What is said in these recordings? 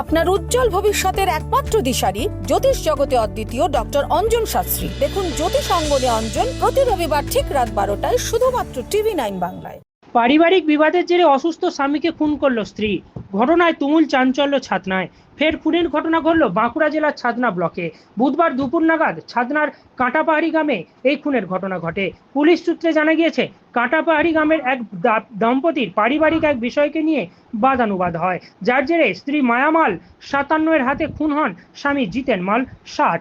আপনার উজ্জ্বল ভবিষ্যতের একমাত্র দিশারি জ্যোতিষ জগতে অদ্বিতীয় ডক্টর অঞ্জন শাস্ত্রী। দেখুন জ্যোতিষ অঙ্গনে অঞ্জন প্রতি রবিবার ঠিক রাত বারোটায় শুধুমাত্র টিভি নাইন বাংলায়। পারিবারিক বিবাদের জেরে অসুস্থ স্বামীকে খুন করল স্ত্রী। ঘটনায় তুমুল চাঞ্চল্য ছাতনায়। ফের খুনের ঘটনা ঘটল বাঁকুড়া জেলার ছাতনা ব্লকে। বুধবার দুপুর নাগাদ ছাতনার কাঁটাপাহাড়ি গ্রামে এই খুনের ঘটনা ঘটে। পুলিশ সূত্রে জানা গিয়েছে, কাঁটাপাহাড়ি গ্রামের এক দম্পতির পারিবারিক এক বিষয়কে নিয়ে বাদানুবাদ হয়। যার জেরে স্ত্রী মায়ামাল সাতান্ন এর হাতে খুন হন স্বামী জিতেন মাল ষাট।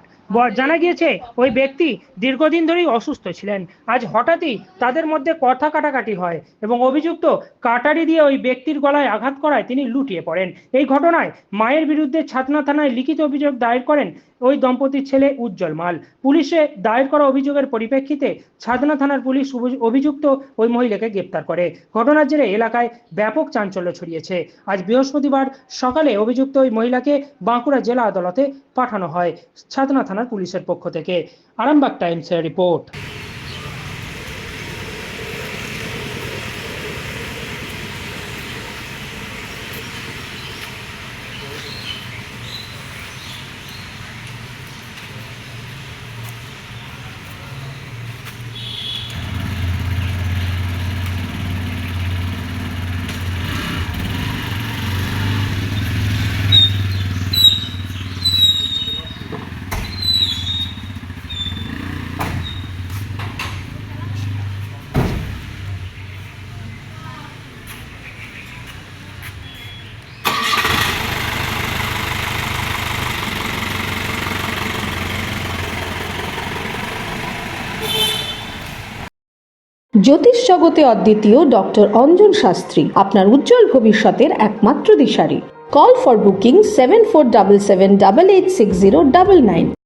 জানা গিয়েছে, ওই ব্যক্তি দীর্ঘদিন ধরেই অসুস্থ ছিলেন। আজ হঠাৎই তাদের মধ্যে কথা কাটাকাটি হয় এবং অভিযুক্ত কাটারি দিয়ে ওই ব্যক্তির গলায় আঘাত করায় তিনি লুটিয়ে পড়েন। এই ঘটনায় মায়ের বিরুদ্ধে ছাতনা থানায় লিখিত অভিযোগ দায়ের করেন ওই দম্পতির ছেলে উজ্জ্বল মাল। পুলিশে দায়ের করা অভিযোগের পরিপ্রেক্ষিতে ছাতনা থানার পুলিশ অভিযুক্ত ওই মহিলাকে গ্রেপ্তার করে। ঘটনার জেরে এলাকায় ব্যাপক চাঞ্চল্য ছড়িয়েছে। আজ বৃহস্পতিবার সকালে অভিযুক্ত ওই মহিলাকে বাঁকুড়া জেলা আদালতে পাঠানো হয়। ছাতনা থানার পুলিশের পক্ষ থেকে আরামবাগ টাইমসের রিপোর্ট। জ্যোতিষ জগতে অদ্বিতীয় ডক্টর অঞ্জন শাস্ত্রী, আপনার উজ্জ্বল ভবিষ্যতের একমাত্র দিশারি। Call for booking seven four double seven double eight six zero double nine